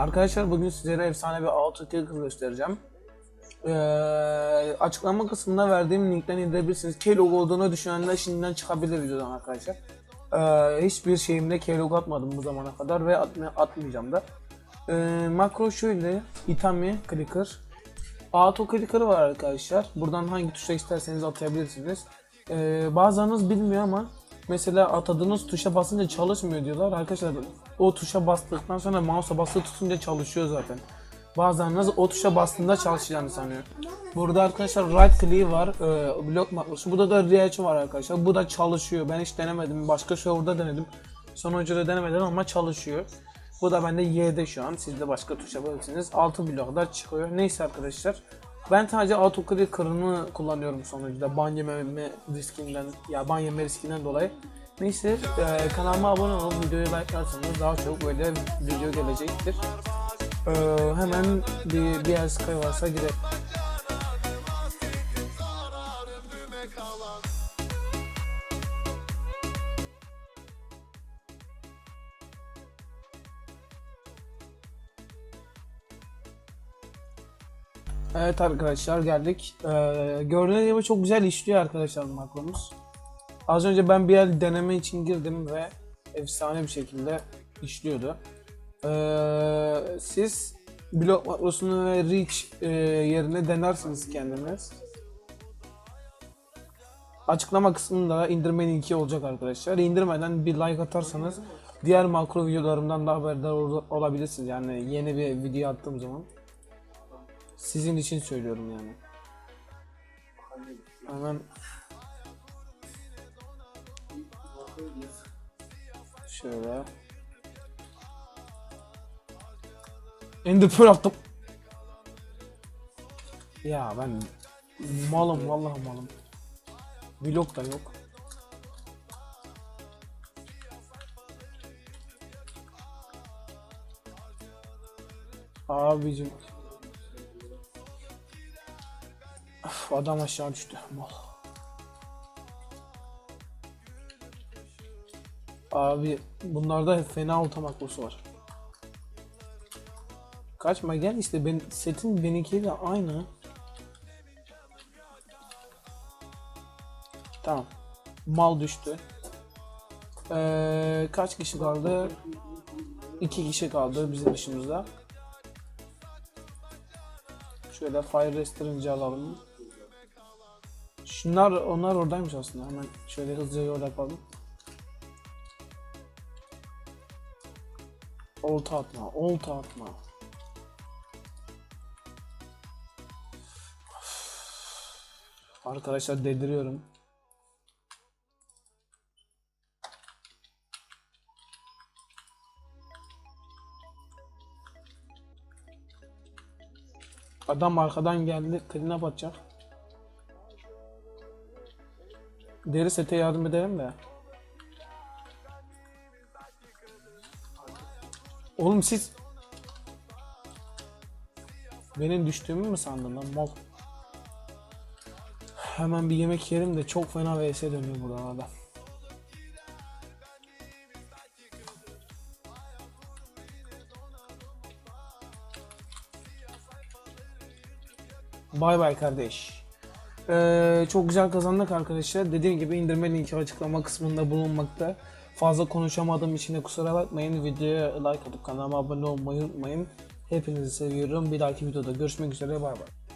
Arkadaşlar bugün sizlere efsane bir auto clicker göstereceğim. Ee, açıklama kısmında verdiğim linkten indirebilirsiniz. Keylog olduğunu düşünenler şimdiden çıkabilir videodan arkadaşlar. Ee, hiçbir şeyimde keylog atmadım bu zamana kadar ve atma, atmayacağım da. Ee, makro şöyle, Itami clicker. Auto clicker'ı var arkadaşlar. Buradan hangi tuşa isterseniz atayabilirsiniz. Ee, bazılarınız bilmiyor ama mesela atadığınız tuşa basınca çalışmıyor diyorlar. Arkadaşlar o tuşa bastıktan sonra mouse'a basılı tutunca çalışıyor zaten. Bazılarınız o tuşa bastığında çalışacağını sanıyor. Burada arkadaşlar right click var, e, blok makrosu. Burada da reach var arkadaşlar. Bu da çalışıyor. Ben hiç denemedim. Başka serverda denedim. Sonucuda denemedim ama çalışıyor. Bu da bende Y'de şu an. Siz de başka tuşa basabilirsiniz. 6 bloklar çıkıyor. Neyse arkadaşlar. Ben sadece autoclicker'ını kullanıyorum sonuçta ban yememe riskinden ya ban yeme riskinden dolayı. Neyse e, kanalıma abone olup videoyu like'larsanız daha çok böyle video gelecektir. E, hemen bir, bir Sky varsa girelim. Evet arkadaşlar geldik. Ee, gördüğünüz gibi çok güzel işliyor arkadaşlar makromuz. Az önce ben bir yer deneme için girdim ve efsane bir şekilde işliyordu. Ee, siz blok makrosunu ve reach e, yerine denersiniz kendiniz. Açıklama kısmında indirme linki olacak arkadaşlar. İndirmeden bir like atarsanız diğer makro videolarımdan da haberdar ol- olabilirsiniz. Yani yeni bir video attığım zaman. Sizin için söylüyorum yani. Hemen şöyle Ender Pearl attım. Ya ben malım vallahi malım. Blok da yok. Abicim Adam aşağı düştü. Mal. Abi bunlarda fena ulta makrosu var. Kaçma gel işte ben setin benimkiyle aynı. Tamam. Mal düştü. Ee, kaç kişi kaldı? İki kişi kaldı bizim dışımızda. Şöyle Fire Restorance'ı alalım. Şunlar onlar oradaymış aslında. Hemen şöyle hızlıca yol yapalım. Olta atma, olta atma. Arkadaşlar deliriyorum. Adam arkadan geldi, kline batacak. Deri sete yardım edelim de. Oğlum siz benim düştüğümü mü sandın lan mal? Hemen bir yemek yerim de çok fena vs dönüyor buralarda. Bay bay kardeş. Ee, çok güzel kazandık arkadaşlar. Dediğim gibi indirme linki açıklama kısmında bulunmakta. Fazla konuşamadığım için de kusura bakmayın. Videoya like atıp kanalıma abone olmayı unutmayın. Hepinizi seviyorum. Bir dahaki videoda görüşmek üzere. Bay bay.